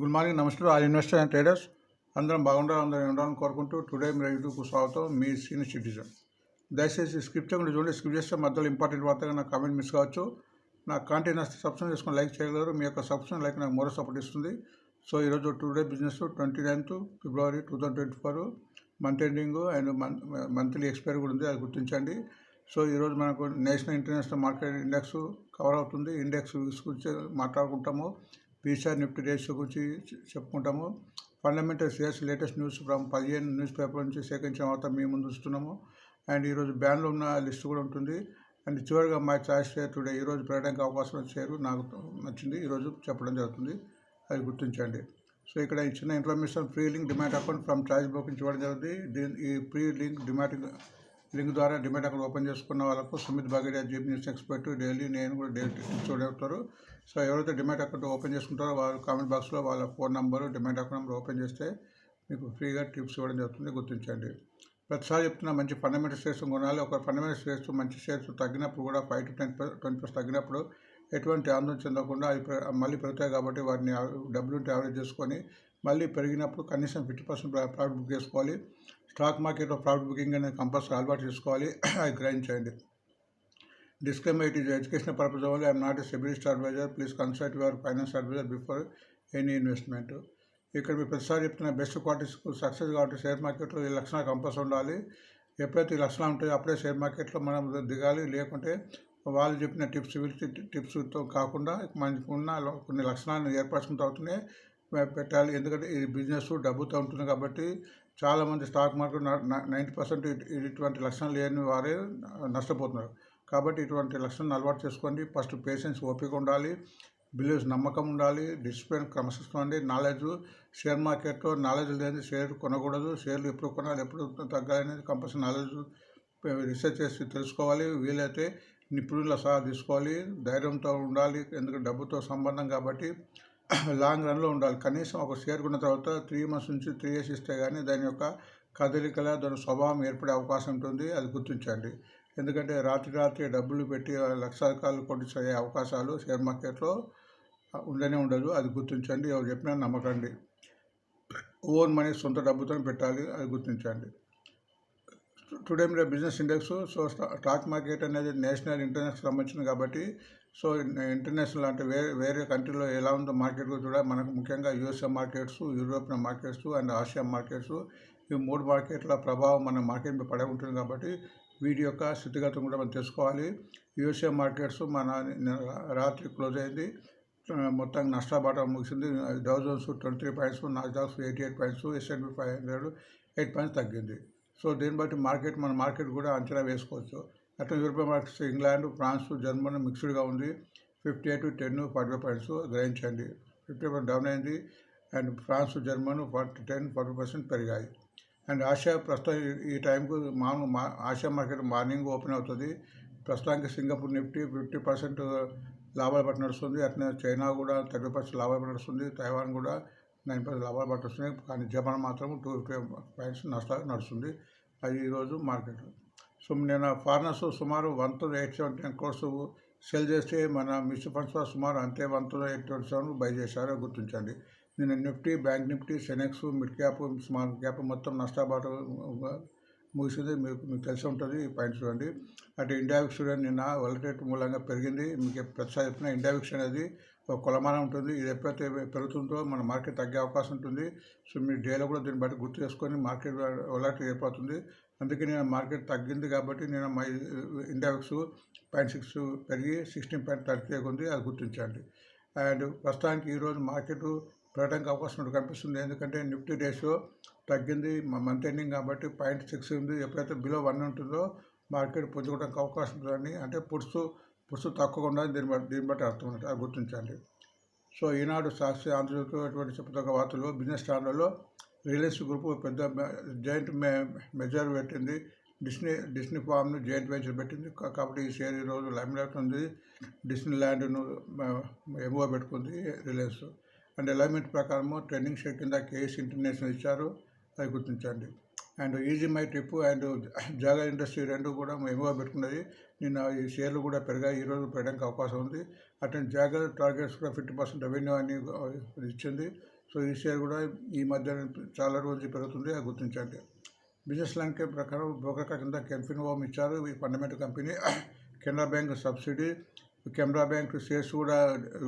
Good morning నమస్తే all investor and traders. అందరం బాగుండాలి అందరం ఉండాలని కోరుకుంటూ టుడే మీ యూట్యూబ్కు స్వాగతం మీ సీనియర్ సిటిజన్. దయచేసి స్క్రిప్ట్ చేయకుండా చూడండి స్క్రిప్ట్ చేస్తే మధ్యలో ఇంపార్టెంట్ వార్తగా నా కామెంట్ మిస్ కావచ్చు. నా కాంటెంట్ నచ్చితే సబ్స్క్రైబ్ చేసుకుని లైక్ చేయగలరు. మీ యొక్క సబ్స్క్రైబ్ లైక్ నాకు మరో సపోర్ట్ ఇస్తుంది. సో ఈరోజు today business twenty ninth February two thousand twenty four month ending and monthly expiry కూడా ఉంది అది గుర్తించండి. సో ఈరోజు మనకు national international market index cover అవుతుంది. ఇండెక్స్ గురించి మాట్లాడుకుంటాము. పీసీఆర్ నిఫ్టీ రేషియో గురించి చెప్పుకుంటాము. Fundamental shares latest news from పదిహేను న్యూస్ పేపర్ నుంచి సేకరించిన తర్వాత మీ ముందు ఉంచుతున్నాము. అండ్ ఈరోజు బ్యాన్లో ఉన్న లిస్ట్ కూడా ఉంటుంది. అండ్ చివరిగా మై చాయిస్ షేర్ టుడే ఈరోజు పెట్టడానికి అవకాశం ఉన్న షేరు నాకు నచ్చింది. ఈరోజు చెప్పడం జరుగుతుంది. అది గుర్తించండి. సో ఇక్కడ ఇచ్చిన information free link demat account from choice నుంచి ఇవ్వడం జరుగుతుంది. దీని ఈ ఫ్రీ లింక్ డిమాట్ లింక్ ద్వారా డిమాట్ అకౌంట్ ఓపెన్ చేసుకున్న వాళ్ళకు సుమిత్ బాగేడియా జీప్ న్యూస్ ఎక్స్పర్ట్ డైలీ నేను కూడా డైలీ చూడగలుగుతారు. సో ఎవరైతే డిమాట్ అకౌంట్ ఓపెన్ చేసుకుంటారో వాళ్ళు కామెంట్ బాక్స్లో వాళ్ళ phone number demat account number open చేస్తే మీకు ఫ్రీగా టిప్స్ ఇవ్వడం జరుగుతుంది గుర్తించండి. ప్రతిసారి చెప్తున్నా మంచి ఫండమెంటల్ షేర్స్ కొనాలి. ఒక ఫండమెంటల్ షేర్స్ మంచి షేర్స్ తగ్గినప్పుడు కూడా five to ten twenty percent తగ్గినప్పుడు ఎటువంటి ఆందోళన చెందకుండా అవి మళ్ళీ పెరుగుతాయి కాబట్టి వాటిని డబ్బులు ఉంటే యావరేజ్ చేసుకొని మళ్ళీ పెరిగినప్పుడు కనీసం ఫిఫ్టీ పర్సెంట్ ప్రాఫిట్ బుక్ చేసుకోవాలి. స్టాక్ మార్కెట్లో ప్రాఫిట్ బుకింగ్ అనేది కంపల్సరీ అలవాటు చేసుకోవాలి. అది గ్రహించండి Disclaimer it is educational purpose only. I am not a stability advisor. Please consult your finance advisor before any investment. ఇక్కడ మీరు ప్రతిసారి చెప్తున్న బెస్ట్ క్వాలిటీస్ సక్సెస్ కాబట్టి షేర్ మార్కెట్లో ఈ లక్షణాలు కంపల్సరీ ఉండాలి ఎప్పుడైతే ఈ లక్షణాలు ఉంటాయో అప్పుడే షేర్ మార్కెట్లో మనం దిగాలి లేకుంటే వాళ్ళు చెప్పిన టిప్స్ టిప్స్తో కాకుండా మనకు ఉన్న కొన్ని లక్షణాలను ఏర్పరచుకున్న తర్వాతనే పెట్టాలి ఎందుకంటే ఈ బిజినెస్ డబ్బుతో ఉంటుంది కాబట్టి చాలామంది స్టాక్ మార్కెట్ నైంటీ పర్సెంట్ ఇటువంటి లక్షణాలు లేని వారే నష్టపోతున్నారు కాబట్టి ఇటువంటి లక్షణాలను అలవాటు చేసుకోండి. ఫస్ట్ పేషెన్స్ ఓపిక ఉండాలి. బిలీవ్స్ నమ్మకం ఉండాలి. డిసిప్లిన్ క్రమశిక్షణ ఉండి నాలెడ్జ్ షేర్ మార్కెట్లో నాలెడ్జ్ లేని షేర్ కొనకూడదు. షేర్లు ఎప్పుడు కొనాలి ఎప్పుడు తగ్గాలి అనేది కంపల్సరీ నాలెడ్జ్ రీసెర్చ్ చేసి తెలుసుకోవాలి. వీలైతే నిపుణుల సహా తీసుకోవాలి. ధైర్యంతో ఉండాలి. ఎందుకంటే డబ్బుతో సంబంధం కాబట్టి లాంగ్ రన్లో ఉండాలి. కనీసం ఒక షేర్ కొన్న తర్వాత త్రీ మంత్స్ నుంచి త్రీ ఇయర్స్ ఇస్తే కానీ దాని యొక్క కదలికల దాని స్వభావం ఏర్పడే అవకాశం ఉంటుంది. అది గుర్తించండి. ఎందుకంటే రాత్రి రాత్రి డబ్బులు పెట్టి లక్షాధికారులు కొట్టించే అవకాశాలు షేర్ మార్కెట్లో ఉండనే ఉండదు. అది గుర్తించండి. ఎవరు చెప్పినా నమ్మకండి. ఓన్ మనీ సొంత డబ్బుతో పెట్టాలి. అది గుర్తించండి. టుడే మీద బిజినెస్ ఇండెక్స్ సో స్టా- స్టాక్ మార్కెట్ అనేది నేషనల్ ఇంటర్నేషనల్ సంబంధించింది కాబట్టి సో ఇంటర్నేషనల్ అంటే వేరే వేరే కంట్రీలో ఎలా ఉందో మార్కెట్ కూడా మనకు ముఖ్యంగా USA markets European markets and Asia markets ఈ మూడు మార్కెట్ల ప్రభావం మన మార్కెట్ మీద పడే ఉంటుంది కాబట్టి వీటి యొక్క స్థితిగతులు కూడా మనం తెలుసుకోవాలి. యూఎస్ఏ మార్కెట్స్ మన రాత్రి క్లోజ్ అయింది. మొత్తం నష్టబాట ముగిసింది. Dow Jones twenty three points Nasdaqs eighty eight points S N B five hundred eight points తగ్గింది. సో దీన్ని బట్టి మార్కెట్ మన మార్కెట్ కూడా అంచనా వేసుకోవచ్చు. అట్లా European markets England France Germany మిక్స్డ్గా ఉంది. Fifty eight ten forty five points గ్రహించండి. ఫిఫ్టీ పర్సెంట్ డౌన్ అయింది. And France German forty ten forty percent పెరిగాయి. అండ్ ఆసియా ప్రస్తుతం ఈ- టైంకు మామూలు మా ఆసియా మార్కెట్ మార్నింగ్ ఓపెన్ అవుతుంది. ప్రస్తుతానికి సింగపూర్ నిఫ్టీ ఫిఫ్టీ పర్సెంట్ లాభాలు పట్టి నడుస్తుంది. అట్లనే చైనా కూడా థర్టీ పర్సెంట్ లాభాలు పట్టి నడుస్తుంది. తైవాన్ కూడా నైన్ పర్సెంట్ లాభాలు పట్టి వస్తున్నాయి కానీ జపాన్ మాత్రం టూ ఫిఫ్టీ పాయింట్స్ నష్టాలు నడుస్తుంది. అది ఈరోజు మార్కెట్. సో నేను ఫారినర్స్ సుమారు one thousand eight seventy nine crores sell చేస్తే మన మ్యూచువల్ ఫండ్స్ సుమారు అంతే one thousand eight twenty seven buy చేశారో గుర్తించండి. నేను Nifty bank Nifty Sensex mid cap small cap మొత్తం నష్టాబాట ముగిసింది. మీకు మీకు తెలిసి ఉంటుంది ఈ పాయింట్స్ చూడండి. అటు ఇండియావిక్స్ చూడండి నిన్న వలటేట్ మూలంగా పెరిగింది. మీకు ప్రతిసారి చెప్పిన ఇండియావిక్స్ అనేది ఒక కొలమానం ఉంటుంది. ఇది ఎప్పుడైతే పెరుగుతుందో మన మార్కెట్ తగ్గే అవకాశం ఉంటుంది. సో మీ డేలో కూడా దీన్ని బట్టి గుర్తు చేసుకొని మార్కెట్ వలట ఏర్పడుతుంది. అందుకే నేను మార్కెట్ తగ్గింది కాబట్టి నేను my India VIX point six పెరిగి సిక్స్టీన్ పాయింట్ థర్టీ ఉంది. అది గుర్తించండి. అండ్ ప్రస్తుతానికి ఈరోజు మార్కెట్ పెరగడానికి అవకాశం ఉన్నట్టు కనిపిస్తుంది ఎందుకంటే నిఫ్టీ రేషియో తగ్గింది మంత్ ఎండింగ్ కాబట్టి పాయింట్ సిక్స్ ఉంది. ఎప్పుడైతే బిలో వన్ ఉంటుందో మార్కెట్ పుంజుకోవడానికి అవకాశం ఉంటుందని అంటే పుడుసు పుడుసు తక్కువగా ఉండాలని దీన్ని బట్టి దీన్ని బట్టి అర్థం ఉంటుంది అది గుర్తించండి. సో ఈనాడు సాక్షి ఆంధ్రజ్యోతి అటువంటి చెప్పదగ్గ వార్తలు బిజినెస్ స్టాండర్లో రిలయన్స్ గ్రూప్ పెద్ద జాయింట్ మే మెజర్ పెట్టింది. డిస్నీ డిస్నీ ఫామ్ను జాయింట్ వెంచర్ పెట్టింది. కాబట్టి ఈ షేర్ ఈరోజు లైమ్లైట్ ఉంది. డిస్నీ ల్యాండ్ను ఎమో పెట్టుకుంది రిలయన్స్ అండ్ అలైన్మెంట్ ప్రకారము ట్రైనింగ్ షేర్ కింద కేఎస్ ఇంటర్నేషనల్ ఇచ్చారు. అది గుర్తించండి. And easy my trip and జాగా ఇండస్ట్రీ రెండు కూడా మేముగా పెట్టుకున్నది. నిన్న ఈ షేర్లు కూడా పెరిగాయి. ఈరోజు పెరగడానికి అవకాశం ఉంది. అటెండ్ జాగా టార్గెట్స్ కూడా ఫిఫ్టీ పర్సెంట్ రెవెన్యూ అని ఇచ్చింది. సో ఈ షేర్ కూడా ఈ మధ్య చాలా రోజులు పెరుగుతుంది. అది గుర్తించండి. బిజినెస్ ల్యాండ్స్కేప్ ప్రకారం బ్రోకర్ కింద కెంఫిన్ హోమ్ ఇచ్చారు. ఈ fundamental company Canara bank subsidy Canara bank shares కూడా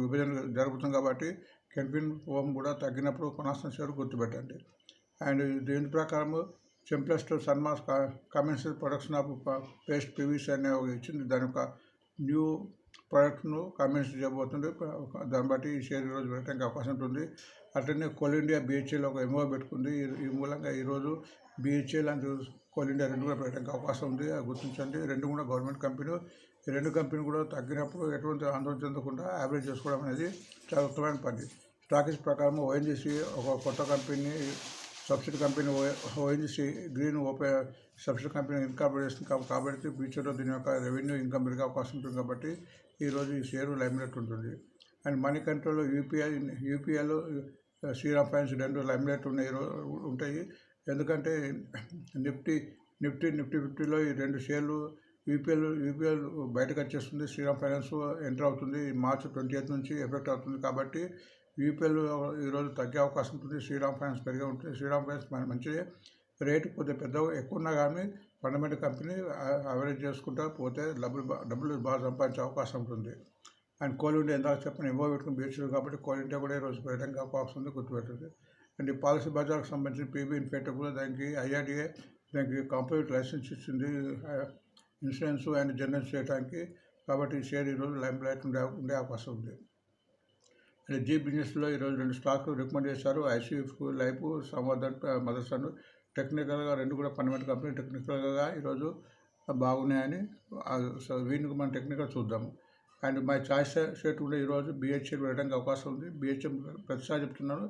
విభజన జరుగుతుంది కాబట్టి కెన్ఫిన్ హోమ్ కూడా తగ్గినప్పుడు కొనాల్సిన షేర్ గుర్తుపెట్టండి. అండ్ దీని ప్రకారం simplest సన్మాస్ commence production of paste PVs అనే ఒక ఇచ్చింది. దాని యొక్క న్యూ ప్రొడక్ట్ను కమెంట్స్ చేయబోతుంది దాన్ని బట్టి ఈ షేర్ ఈరోజు పెట్టడానికి అవకాశం ఉంటుంది. అట్లనే కోల్ ఇండియా బీహెచ్ఏలో ఒక ఎంఓ పెట్టుకుంది. ఈ- ఈ మూలంగా ఈరోజు బీహెచ్ఏ లాంటి కోల్ ఇండియా రెండు కూడా పెట్టడానికి అవకాశం ఉంది. అది గుర్తించండి. రెండు కూడా గవర్నమెంట్ కంపెనీ ఈ రెండు కంపెనీ కూడా తగ్గినప్పుడు ఎటువంటి ఆందోళన చెందకుండా యావరేజ్ చేసుకోవడం అనేది చాలా ఉత్తమమైన పని. స్టాకిస్ ప్రకారం ఓఎన్జీసీ ఒక కొత్త company subsidy company ONGC green open subsidy company incorporate చేస్తుంది కాబట్టి ఫ్యూచర్లో దీని యొక్క రెవెన్యూ ఇన్కమ్ పెరిగే అవకాశం ఉంటుంది కాబట్టి ఈరోజు ఈ షేరు లైమ్లైట్ ఉంటుంది. అండ్ మనీ కంట్రోల్ యూపీఐ యూపీఐలో శ్రీరామ్ ఫైనాన్స్ రెండు లైమ్లైట్ ఉన్నాయి ఉంటాయి. ఎందుకంటే నిఫ్టీ నిఫ్టీ నిఫ్టీ ఫిఫ్టీలో ఈ రెండు షేర్లు యూపీఎల్ యూపీఎల్ బయటకు వచ్చేస్తుంది శ్రీరామ్ ఫైనాన్స్ ఎంటర్ అవుతుంది. మార్చ్ ట్వంటీ ఎయిత్ నుంచి ఎఫెక్ట్ అవుతుంది కాబట్టి యూపీఎల్ ఈరోజు తగ్గే అవకాశం ఉంటుంది. శ్రీరామ్ ఫైనాన్స్ పెరిగే ఉంటుంది. శ్రీరామ్ ఫైనాన్స్ మన- మంచిదే రేటు కొద్దిగా పెద్ద ఎక్కువ ఉన్నా కానీ ఫండమెంటల్ కంపెనీ అవరేజ్ చేసుకుంటా పోతే డబ్బులు బా- డబ్బులు బాగా సంపాదించే అవకాశం ఉంటుంది. అండ్ కోల్ ఇండియా ఎందాక చెప్పిన ఇవ్వ పెట్టుకుని బీచ్లు కాబట్టి కోల్ ఇండియా కూడా ఈరోజు పెట్టడానికి అవకాశం ఉంది గుర్తుపెట్టింది అండ్ ఈ పాలసీ బజార్కి సంబంధించిన పీబీ ఇన్ఫెక్ట్ కూడా దానికి ఐఆర్డీఏ దానికి కంప్లీట్ లైసెన్స్ ఇచ్చింది. ఇన్సూరెన్స్ అండ్ జనరల్ చేయడానికి కాబట్టి ఈ షేర్ ఈరోజు లైమ్ లైట్ ఉండే ఉండే అవకాశం ఉంది. అండ్ జీ బిజినెస్లో ఈరోజు రెండు స్టాక్లు రికమెండ్ చేశారు. ఐసీఎఫ్ లైఫ్ సంవర్ధన్ మదర్సన్ టెక్నికల్గా రెండు కూడా పన్నెండు కంపెనీ టెక్నికల్గా ఈరోజు బాగున్నాయని వీటికి మనం టెక్నికల్ చూద్దాము. అండ్ మై చాయిస్ షేట్ కూడా ఈరోజు బిహెచ్ఎల్ వెళ్ళడానికి అవకాశం ఉంది. బిహెచ్ఎం ప్రతిసారి చెప్తున్నాను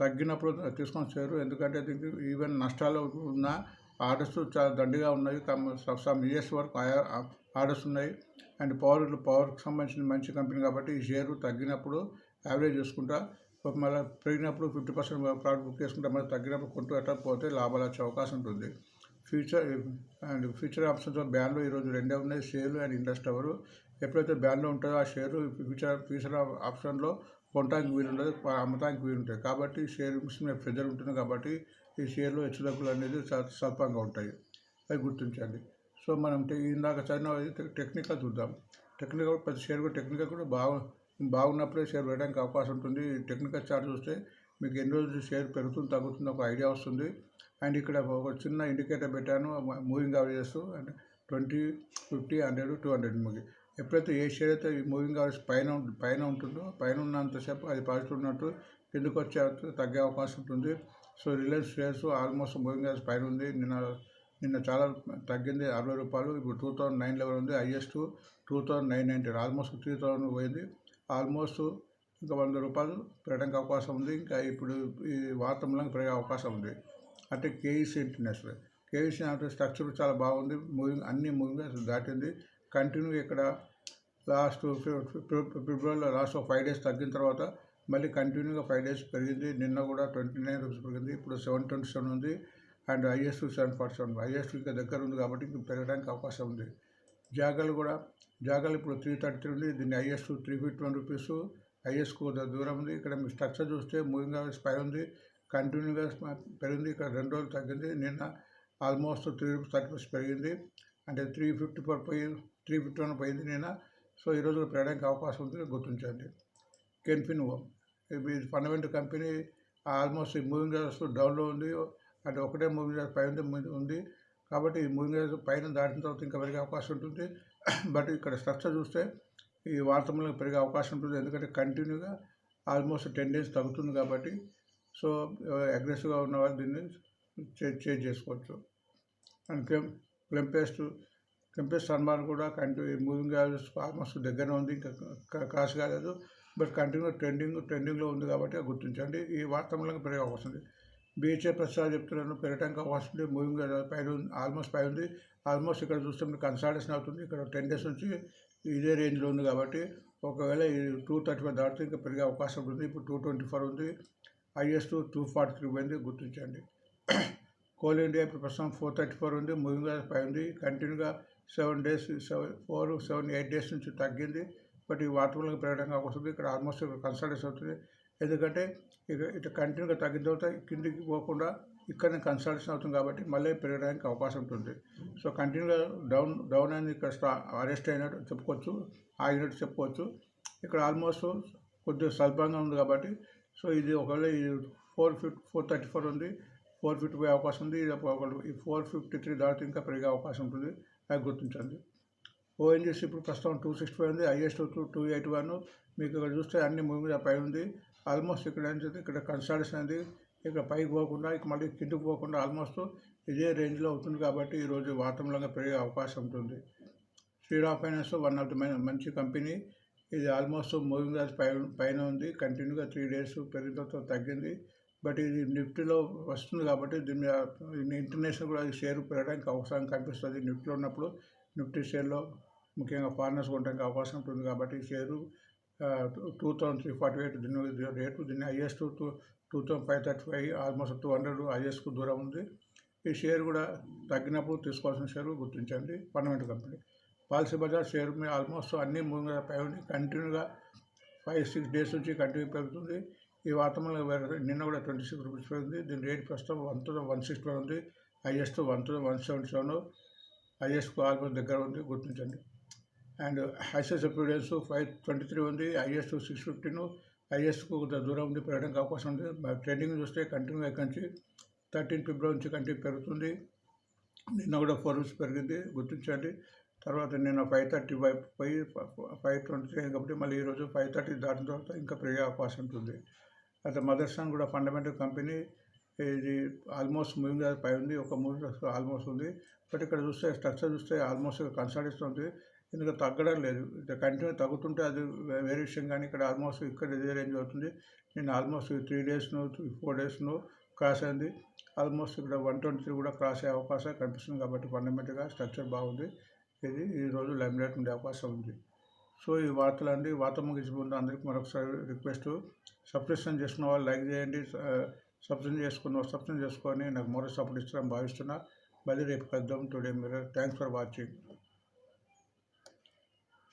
తగ్గినప్పుడు తీసుకొని చేయరు ఎందుకంటే దీనికి ఈవెన్ నష్టాలు ఉన్న ఆర్డర్స్ చాలా దండిగా ఉన్నాయి. సమ్ ఇయర్స్ వరకు ఆర్డర్స్ ఉన్నాయి. అండ్ పవర్ పవర్కి సంబంధించిన మంచి కంపెనీ కాబట్టి ఈ షేరు తగ్గినప్పుడు యావరేజ్ చేసుకుంటా. మళ్ళీ పెరిగినప్పుడు ఫిఫ్టీ పర్సెంట్ ప్రాఫిట్ బుక్ చేసుకుంటే. మళ్ళీ తగ్గినప్పుడు కొంటూ ఎట్లా పోతే లాభాలు వచ్చే అవకాశం ఉంటుంది. ఫ్యూచర్ అండ్ ఫ్యూచర్ ఆప్షన్స్ బ్యాన్లో ఈరోజు రెండే ఉన్నాయి. షేర్లు అండ్ ఇంట్రెస్ట్ ఎవరు ఎప్పుడైతే బ్యాన్లో ఉంటుందో ఆ షేరు ఫ్యూచర్ ఫ్యూచర్ ఆప్షన్లో కొనడానికి వీలు ఉండదు అమ్మటానికి వీలు ఉంటుంది కాబట్టి షేర్ మీద ప్రెజర్ ఉంటుంది కాబట్టి ఈ షేర్లు హెచ్చుతగ్గులు అనేది చాలా స్వల్పంగా ఉంటాయి. అవి గుర్తించండి. సో మనం ఇందాక చదివిన టెక్నికల్ చూద్దాం. టెక్నికల్ ప్రతి షేర్ కూడా టెక్నికల్ కూడా బాగు బాగున్నప్పుడే షేర్ వేయడానికి అవకాశం ఉంటుంది. టెక్నికల్ చార్ట్ చూస్తే మీకు ఎన్ని రోజులు షేర్ పెరుగుతుంది తగ్గుతుంది ఒక ఐడియా వస్తుంది. అండ్ ఇక్కడ ఒక చిన్న ఇండికేటర్ పెట్టాను moving averages and twenty fifty hundred two hundred movie. ఎప్పుడైతే ఏ షేర్ అయితే ఈ మూవింగ్ యావరేజ్ పైన పైన ఉంటుందో పైన ఉన్నంతసేపు అది పాజిటివ్ ఉన్నట్టు కిందకు వచ్చే తగ్గే అవకాశం ఉంటుంది. So Reliance shares almost moving as పైన ఉంది. నిన్న నిన్న చాలా తగ్గింది అరవై రూపాయలు. ఇప్పుడు టూ థౌజండ్ నైన్ లెవెల్ ఉంది highest two thousand nine ninety. Almost three thousand పోయింది. ఆల్మోస్ట్ ఇంకా వంద రూపాయలు పెరగడానికి అవకాశం ఉంది. ఇంకా ఇప్పుడు ఈ వాతంలో పెరిగే అవకాశం ఉంది. అంటే కేఈసీ ఇంటర్నేషనల్. కేవీసీ అంటే స్ట్రక్చర్ చాలా బాగుంది. మూవింగ్ అన్ని మూవింగ్ దాటింది. కంటిన్యూ ఇక్కడ లాస్ట్ ఫిబ్రవరిలో లాస్ట్ ఫైవ్ డేస్ తగ్గిన తర్వాత మళ్ళీ కంటిన్యూగా ఫైవ్ డేస్ పెరిగింది. నిన్న కూడా ట్వంటీ నైన్ రూపీస్ పెరిగింది. ఇప్పుడు సెవెన్ ట్వంటీ సెవెన్ ఉంది. And highest seven forty seven. Highest ఇంకా దగ్గర ఉంది కాబట్టి ఇంకా పెరగడానికి అవకాశం ఉంది. జాగాలు కూడా జాగాలు ఇప్పుడు త్రీ థర్టీ త్రీ ఉంది. దీన్ని highest three fifty one rupees. Highest దూరం ఉంది. ఇక్కడ మీ స్ట్రక్చర్ చూస్తే మూవింగ్ అవర్స్ పై ఉంది. కంటిన్యూగా పెరిగింది. ఇక్కడ రెండు రోజులు తగ్గింది. నిన్న almost three rupees thirty rupees పెరిగింది. అంటే త్రీ ఫిఫ్టీ ఫోర్ పోయి త్రీ ఫిఫ్టీ వన్ పోయింది నిన్న. సో ఈరోజు పెరగడానికి అవకాశం ఉంది. గుర్తించండి. కెన్ఫిన్ ఓ. ఫండమెంటల్ కంపెనీ ఆల్మోస్ట్ ఈ మూవింగ్ అవర్స్ డౌన్లో ఉంది. అంటే ఒకటే మూవింగ్ అవర్స్ పై ఉంది ముందు ఉంది. కాబట్టి ఈ మూవింగ్ అవర్స్ పైన దాటిన తర్వాత ఇంకా పెరిగే అవకాశం ఉంటుంది. బట్ ఇక్కడ స్ట్రక్చర్ చూస్తే ఈ వాతావరణంలో పెరిగే అవకాశం ఉంటుంది. ఎందుకంటే కంటిన్యూగా ఆల్మోస్ట్ టెన్ డేస్ తగ్గుతుంది కాబట్టి సో అగ్రెసివ్గా ఉన్న వాళ్ళు దీన్ని చేంజ్ చేసుకోవచ్చు. అండ్ క్లెమ్ క్లెంపేస్ట్ క్లెంపేస్ట్ సన్మాన్ కూడా కంటిన్యూ మూవింగ్ యావరేజ్ ఆల్మోస్ట్ దగ్గర ఉంది. ఇంకా క్రాస్ కాలేదు. బట్ కంటిన్యూ ట్రెండింగ్ ట్రెండింగ్లో ఉంది కాబట్టి గుర్తించండి. ఈ వార్తలకు పెరిగే అవకాశం ఉంది. బీహెచ్ఏ ప్రసాద్ చెప్తున్నాను పెరగటానికి అవకాశం ఉంది మూవింగ్ పైన ఆల్మోస్ట్ పై ఉంది. ఆల్మోస్ట్ ఇక్కడ చూస్తే కన్సల్టేషన్ అవుతుంది. ఇక్కడ టెన్ డేస్ నుంచి ఇదే రేంజ్లో ఉంది కాబట్టి ఒకవేళ ఈ టూ థర్టీ ఫైవ్ దాటితే ఇంకా పెరిగే అవకాశం ఉంటుంది ఇప్పుడు టూ ట్వంటీ ఫోర్ ఉంది. హైయెస్ట్ టూ ఫార్టీ త్రీ పోయింది. గుర్తించండి. కోల్ ఇండియా ఇప్పుడు ప్రస్తుతం ఫోర్ థర్టీ ఫోర్ ఉంది. మూవింగ్ పై ఉంది. కంటిన్యూగా seven days seven four seven eight days నుంచి తగ్గింది. బట్ ఈ వాతావరణం పెరగడానికి అవకాశం ఉంది ఇక్కడ ఆల్మోస్ట్ కన్సల్టేషన్ అవుతుంది. ఎందుకంటే ఇక ఇటు కంటిన్యూగా తగ్గిన తర్వాత కిందికి పోకుండా ఇక్కడనే కన్సల్టేషన్ అవుతుంది కాబట్టి మళ్ళీ పెరగడానికి అవకాశం ఉంటుంది. సో కంటిన్యూగా డౌన్ డౌన్ అనేది ఇక్కడ స్టా అరెస్ట్ అయినట్టు చెప్పుకోవచ్చు ఆగినట్టు చెప్పుకోవచ్చు. ఇక్కడ ఆల్మోస్ట్ కొద్దిగా స్వల్పంగా ఉంది కాబట్టి సో ఇది ఒకవేళ ఇది four fifty four thirty four ఉంది ఫోర్ ఫిఫ్టీ పోయే అవకాశం ఉంది. ఇది ఒకవేళ ఈ ఫోర్ ఫిఫ్టీ త్రీ దాటితే ఇంకా పెరిగే అవకాశం ఉంటుంది. అది గుర్తించండి. ఓఎన్జీసీ ఇప్పుడు ప్రస్తుతం టూ సిక్స్టీ ఫైవ్ ఉంది highest two two eight one. మీకు ఇక్కడ చూస్తే అన్ని మూవీ పై ఉంది. ఆల్మోస్ట్ ఇక్కడ ఏంటంటే ఇక్కడ కన్సల్టేషన్ అనేది ఇక్కడ పైకి పోకుండా ఇక మళ్ళీ కిందకు పోకుండా ఆల్మోస్ట్ ఇదే రేంజ్లో అవుతుంది కాబట్టి ఈరోజు వాతావరణంగా పెరిగే అవకాశం ఉంటుంది. Shriram Finance one of the మంచి కంపెనీ. ఇది ఆల్మోస్ట్ మూవింగ్ యాజ్ పై పైన ఉంది. కంటిన్యూగా త్రీ డేస్ పెరుగుతో తగ్గింది. బట్ ఇది నిఫ్టీలో వస్తుంది కాబట్టి దీని ఇంటర్నేషనల్ కూడా షేర్ పెరగడానికి అవసరం కనిపిస్తుంది. నిఫ్టీలో ఉన్నప్పుడు నిఫ్టీ షేర్లో ముఖ్యంగా ఫారినర్స్ కొనడానికి అవకాశం ఉంటుంది కాబట్టి share two thousand three forty eight దీని రేటు దీన్ని highest two two thousand five thirty five almost two hundred హైయెస్ట్కు దూరం ఉంది. ఈ షేర్ కూడా తగ్గినప్పుడు తీసుకోవాల్సిన షేర్ గుర్తించండి. Fundamental company Policy Bazaar share మీద ఆల్మోస్ట్ అన్ని మూడు పై కంటిన్యూగా ఫైవ్ సిక్స్ డేస్ నుంచి కంటిన్యూ పెరుగుతుంది. ఈ వార్తంలో వేరే నిన్న కూడా ట్వంటీ సిక్స్ రూపీస్ పెరిగింది. దీని రేట్ ప్రస్తుతం వన్ థౌసండ్ వన్ సిక్స్టీ ఉంది. Highest one thousand one seventy seven highest almost దగ్గర ఉంది. గుర్తించండి. And ICICI Prudential five twenty three ఉంది హైయెస్ట్ సిక్స్ ఫిఫ్టీన్. హైయెస్ట్కు కొంత దూరం ఉంది పెరగడానికి అవకాశం ఉంది. ట్రెండింగ్ చూస్తే కంటిన్యూ ఎక్కడి నుంచి థర్టీన్ ఫిబ్రవరి నుంచి కంటిన్యూ పెరుగుతుంది. నిన్న కూడా ఫోర్ రూపీస్ పెరిగింది గుర్తించండి. తర్వాత నిన్న five thirty five five five twenty three కాబట్టి మళ్ళీ ఈరోజు ఫైవ్ థర్టీ దాటిన తర్వాత ఇంకా పెరిగే అవకాశం ఉంటుంది. అయితే మదర్సన్ కూడా ఫండమెంటల్ కంపెనీ ఇది ఆల్మోస్ట్ మూవింగ్ పై ఉంది ఒక మూవింగ్ ఆల్మోస్ట్ ఉంది. బట్ ఇక్కడ చూస్తే స్ట్రక్చర్ చూస్తే ఆల్మోస్ట్ కన్సల్టేషన్ ఉంది. ఎందుకంటే తగ్గడం లేదు. ఇక కంటిన్యూ తగ్గుతుంటే అది వేరే విషయం కానీ ఇక్కడ ఆల్మోస్ట్ ఇక్కడ ఇదే రేంజ్ అవుతుంది. నేను ఆల్మోస్ట్ త్రీ డేస్ను ఫోర్ డేస్ను క్రాస్ అయింది. ఆల్మోస్ట్ ఇక్కడ వన్ ట్వంటీ త్రీ కూడా క్రాస్ అయ్యే అవకాశం కనిపిస్తుంది కాబట్టి ఫండమెంటల్గా స్ట్రక్చర్ బాగుంది. ఇది ఈరోజు లైమ్లైట్ ఉండే అవకాశం ఉంది. సో ఈ వార్తలు అండి వార్త ముగించి ముందు అందరికీ మరొకసారి రిక్వెస్ట్. సబ్స్క్రిప్షన్ చేసుకున్న వాళ్ళు లైక్ చేయండి. సబ్స్క్రిప్షన్ చేసుకున్న సబ్స్క్రిప్షన్ చేసుకొని నాకు మరో సపోర్ట్ ఇస్తారని భావిస్తున్నా. మళ్ళీ రేపు కలుద్దాం. టుడే మీరు థ్యాంక్స్ ఫర్ వాచింగ్.